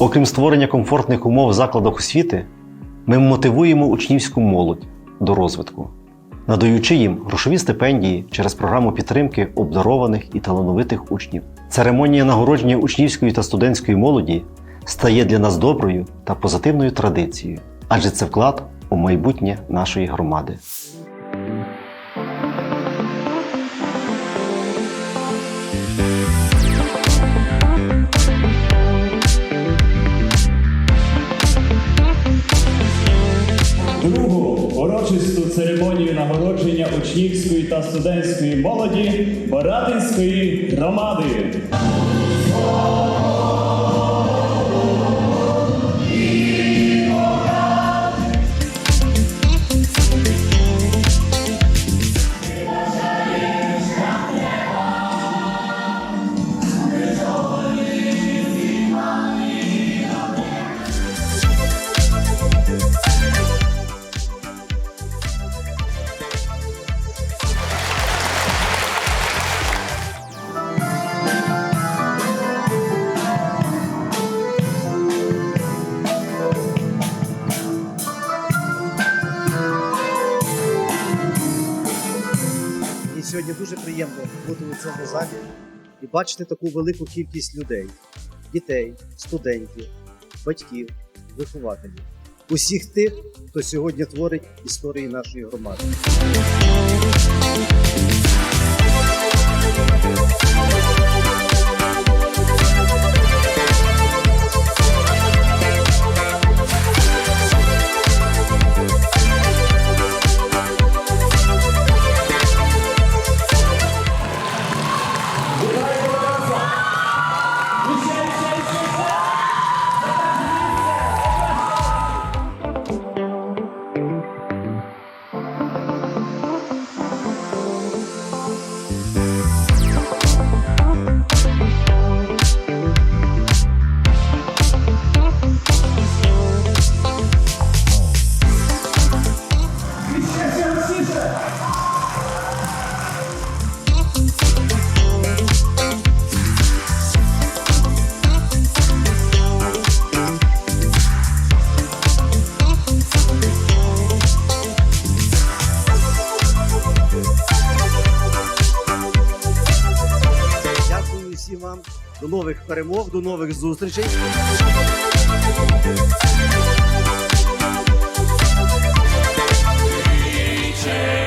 Окрім створення комфортних умов в закладах освіти, ми мотивуємо учнівську молодь до розвитку, надаючи їм грошові стипендії через програму підтримки обдарованих і талановитих учнів. Церемонія нагородження учнівської та студентської молоді стає для нас доброю та позитивною традицією, адже це вклад у майбутнє нашої громади. Урочисту церемонію нагородження учнівської та студентської молоді Боратинської громади. Сьогодні дуже приємно бути у цьому залі і бачити таку велику кількість людей: дітей, студентів, батьків, вихователів, усіх тих, хто сьогодні творить історії нашої громади. вам. До нових перемог, до нових зустрічей. Віче!